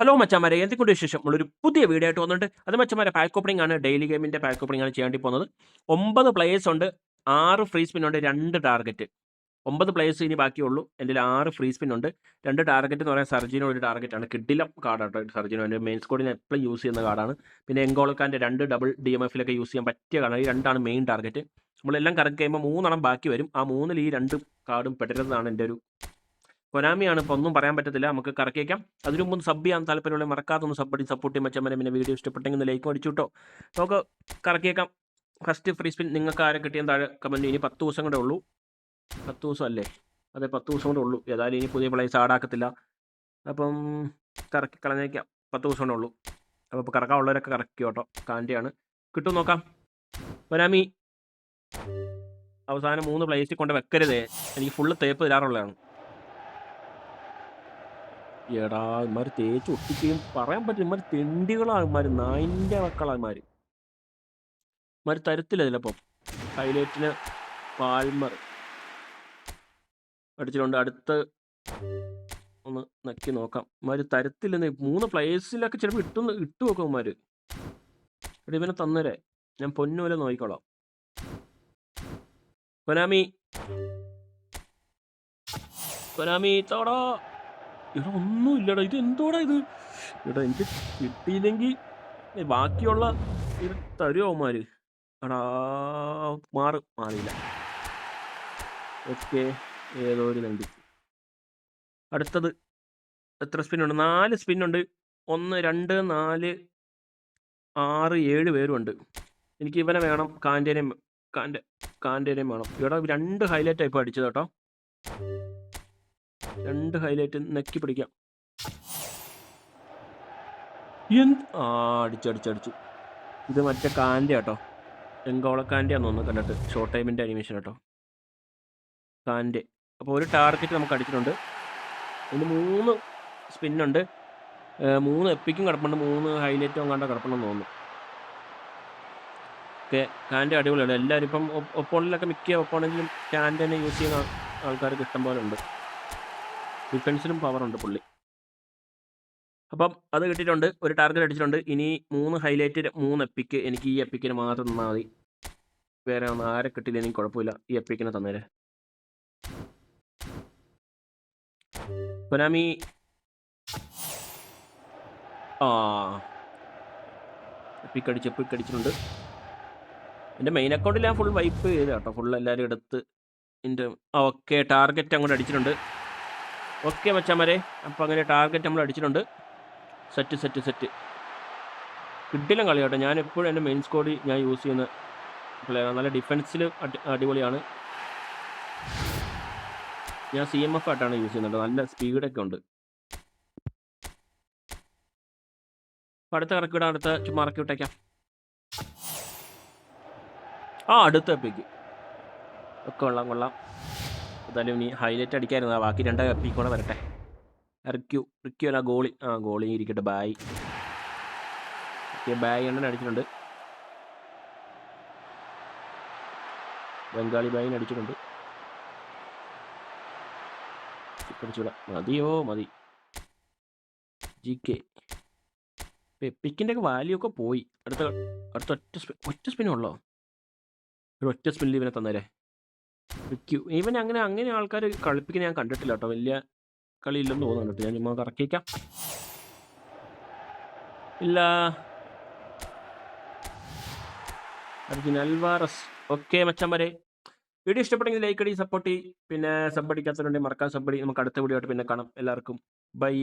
Hello മച്ചാമാരെ. എന്തൊക്കെയുണ്ട് ശേഷം നമ്മളൊരു പുതിയ വീഡിയോ ആയിട്ട് വന്നിട്ടുണ്ട്. അത് മച്ചമാരെ പാക്ക് ഓപ്പണിംഗ് ആണ്. ഡെയിലി ഗെയിമിന്റെ പാക്ക് ഓപ്പണിംഗ് ആണ് ചെയ്യേണ്ടി പോകുന്നത്. ഒമ്പത് പ്ലേയേഴ്സ് ഉണ്ട് ആറ് ഫ്രീ സ്പിൻ ഉണ്ട് രണ്ട് ടാർഗറ്റ് ഒമ്പത് പ്ലേയേഴ്സ് ഇനി ബാക്കിയുള്ളൂ. എന്റെ ആറ് ഫ്രീ സ്പിൻ ഉണ്ട്. രണ്ട് ടാർഗറ്റ് എന്ന് പറയുന്നത് സർജിനോ ഒരു ടാർഗറ്റ് ആണ്. കിഡിലം കാർഡാണ് സർജിനോ. എന്റെ മെയിൻ സ്കോഡിന് എപ്പോഴും യൂസ് ചെയ്യുന്ന കാർഡാണ് പിന്നെ എങ്കോൾക്കാന്റെ രണ്ട് ഡബിൾ ഡി എം എഫിലൊക്കെ യൂസ് ചെയ്യാൻ പറ്റിയ കാർഡാണ് ഈ രണ്ടാണ് മെയിൻ ടാർഗറ്റ് നമ്മളെല്ലാം കറക്റ്റ് കഴിയുമ്പോൾ മൂന്നെണ്ണം ബാക്കി വരും. ആ മൂന്നിൽ ഈ രണ്ട് കാർഡും പെട്ടരുതെന്നാണ് എന്റെ ഒരു കൊനാമിയാണ് ഇപ്പോൾ ഒന്നും പറയാൻ പറ്റത്തില്ല. നമുക്ക് കറക്കിയേക്കാം അതിനു മുമ്പ് സബ് ചെയ്യാൻ താല്പര്യമുള്ള ഒന്ന് സബ് സപ്പോർട്ട് ചെയ്യാൻ മച്ചാൻ പിന്നെ വീഡിയോ ഇഷ്ടപ്പെട്ടെങ്കിൽ ലൈക്ക് അടിച്ചു കേട്ടോ നമുക്ക് കറക്കിയേക്കാം ഫസ്റ്റ് ഫ്രീ സ്പിൻ നിങ്ങൾക്ക് ആരെ കിട്ടിയെന്ന് താഴെ കമന്റ് ഇനി പത്ത് ദിവസം കൂടെ ഉള്ളൂ. പത്ത് ദിവസം അല്ലേ? അതെ പത്ത് ദിവസം കൂടെ ഉള്ളൂ. ഏതായാലും ഇനി പുതിയ പ്ലേസ് ആടാക്കത്തില്ല അപ്പം കറക്കി കളഞ്ഞേക്കാം. പത്ത് ദിവസം കൂടെ ഉള്ളൂ. അപ്പോൾ ഇപ്പോൾ കറക്കാനുള്ളവരൊക്കെ കറക്കി കേട്ടോ. കാൻഡിയാണ് കിട്ടും നോക്കാം. കൊനാമി അവസാനം മൂന്ന് പ്ലേസിൽ കൊണ്ട് വെക്കരുതേ. എനിക്ക് ഫുള്ള് തേപ്പ് തരാറുള്ളതാണ് എടാ ഇമാർ തേച്ച് ഒട്ടിക്കുകയും പറയാൻ പറ്റില്ല. ഇമാർ തെണ്ടികളാണ് ഇമാർ നായിന്റെ മക്കളാണ് ഇമാർ ഇമാർ തരത്തില്ല ചിലപ്പം ഹൈലൈറ്റിന് പാൽമർ അടിച്ചിട്ടുണ്ട്. അടുത്ത് ഒന്ന് നക്കി നോക്കാം. ഇമാർ തരത്തില്ലെന്ന് മൂന്ന് പ്ലേസിലൊക്കെ ചിലപ്പോൾ ഇട്ടു ഇട്ടു നോക്കും ഇമാർ എടി ഇവനെ തന്നരെ. ഞാൻ പൊന്നുപോലെ നോക്കിക്കോളാം. കൊനാമി കൊനാമി തോടോ. ഇവിടെ ഒന്നും ഇല്ലടാ ഇത് എന്തോടാ ഇത്? എടാ എനിക്ക് കിട്ടിയില്ലെങ്കിൽ ബാക്കിയുള്ള ഇത് തരുമോ അവന്മാര്? എടാ മാറ് മാറിയില്ല. ഓക്കെ ഏതോ ഒരു നണ്ടി അടുത്തത് എത്ര സ്പിന്നുണ്ട് നാല് സ്പിന്നുണ്ട് ഒന്ന് രണ്ട് നാല് ആറ് ഏഴ് പേരുമുണ്ട് എനിക്ക് ഇവനെ വേണം കാന്റേനെയും കാന്റെ കാന്റേനെയും വേണം. ഇവിടെ രണ്ട് ഹൈലൈറ്റ് ആയിപ്പോൾ അടിച്ചത് കേട്ടോ. രണ്ട് ഹൈലൈറ്റ് നെക്കി പിടിക്കാം എന്ത് ആ അടിച്ചടിച്ചടിച്ചു അടിച്ചു അടിച്ചു ഇത് മറ്റേ കാന്റെ കേട്ടോ എങ്കോളക്കാന്റെയാന്ന് തോന്നുന്നു കണ്ടിട്ട് ഷോർട്ട് ടൈമിന്റെ അനിമേഷൻ കേട്ടോ കാന്റെ അപ്പോൾ ഒരു ടാർഗറ്റ് നമുക്ക് അടിച്ചിട്ടുണ്ട് ഇതിന് മൂന്ന് സ്പിന്നുണ്ട് മൂന്ന് എപ്പിക്കും കിടപ്പുണ്ട് മൂന്ന് ഹൈലൈറ്റും കണ്ട കിടപ്പുണ്ടെന്ന് തോന്നുന്നു ഓക്കെ കാന്റെ അടിപൊളിയാണ് എല്ലാവരും ഇപ്പം ഒപ്പോണിലൊക്കെ മിക്ക ഒപ്പോണെങ്കിലും കാന്റെ തന്നെ യൂസ് ചെയ്യുന്ന ആൾക്കാർക്ക് ഇഷ്ടം പോലെ ഉണ്ട് ഡിഫൻസിലും ഉണ്ട് പുള്ളി. അപ്പം അത് കിട്ടിയിട്ടുണ്ട് ഒരു ടാർഗറ്റ് അടിച്ചിട്ടുണ്ട്. ഇനി മൂന്ന് ഹൈലൈറ്റ് മൂന്ന് എപ്പിക്ക് എനിക്ക് ഈ എപ്പിക്കിന് മാത്രം തന്നാൽ മതി. വേറെ ഒന്നും ആരെ കിട്ടിയില്ല എനിക്ക് കുഴപ്പമില്ല. ഈ എപ്പിക്കിനെ തന്നേരെ. കൊനാമി ആ. എപ്പിക്ക് അടിച്ച് എപ്പിക്ക് അടിച്ചിട്ടുണ്ട്. എന്റെ മെയിൻ അക്കൗണ്ടിൽ ഞാൻ ഫുൾ വൈപ്പ് ചെയ്ത് കേട്ടോ ഫുൾ എല്ലാവരും എടുത്ത് എന്റെ ഓക്കെ ടാർഗറ്റ് അങ്ങോട്ട് അടിച്ചിട്ടുണ്ട്. ഓക്കെ മച്ചാമാരെ അപ്പോൾ അങ്ങനെ ടാർഗറ്റ് നമ്മൾ അടിച്ചിട്ടുണ്ട്. സെറ്റ് സെറ്റ് സെറ്റ് കിട്ടില്ല കളി കേട്ടോ. ഞാൻ എപ്പോഴും എന്റെ മെയിൻ സ്കോഡിൽ ഞാൻ യൂസ് ചെയ്യുന്ന പ്ലെയറാണ് നല്ല ഡിഫൻസിൽ അടിപൊളിയാണ്. ഞാൻ സി എം എഫ് ആയിട്ടാണ് യൂസ് ചെയ്യുന്നത് നല്ല സ്പീഡൊക്കെ ഉണ്ട്. അടുത്ത കറക്കിട അടുത്ത ചുമ്മാ ഇറക്കി വിട്ടേക്കാം. ആ അടുത്ത എപ്പിക്ക് ഒക്കെ കൊള്ളാം കൊള്ളാം. എന്തായാലും ഇനി ഹൈലൈറ്റ് അടിക്കായിരുന്നു ആ ബാക്കി രണ്ട് എപ്പിക്ക് കൂടെ വരട്ടെ. റിക്യു റിക്യു അല്ല ഗോളി ആ ഗോളി ഇരിക്കട്ടെ. ബായ് ഓക്കെ ബായ് എണ്ണൻ അടിച്ചിട്ടുണ്ട്. ബംഗാളി ബായിന് അടിച്ചിട്ടുണ്ട്. മതിയോ? മതി. ജി കെ പെപ്പിക്കിന്റെ ഒക്കെ വാല്യൂ ഒക്കെ പോയി. അടുത്ത അടുത്ത ഒറ്റ സ്പിൻ ഒറ്റ സ്പിന്നുള്ളോ ഒരു ഒറ്റ സ്പിന്നിൽ ഇവനെ തന്നേരെ. റിക്യു ഈവൻ അങ്ങനെ അങ്ങനെ ആൾക്കാർ കളിപ്പിക്കുന്ന ഞാൻ കണ്ടിട്ടില്ല കേട്ടോ. വലിയ കളിയില്ലെന്ന് തോന്നുന്നുണ്ട് ഞാൻ ചുമ്മാ കറക്കിക്കാം ഇല്ല. അർജുൻ അൽവാറസ്. ഓക്കെ മച്ചാൻ വരെ വീഡിയോ ഇഷ്ടപ്പെട്ടെങ്കിൽ ലൈക്ക് അടി സപ്പോർട്ട് ചെയ്യും. പിന്നെ സബ് അടിക്കാത്തവരുണ്ടെങ്കിൽ മറക്കാൻ സബ് അടി. നമുക്ക് അടുത്ത വീഡിയോ ആയിട്ട് പിന്നെ കാണാം. എല്ലാവർക്കും. ബൈ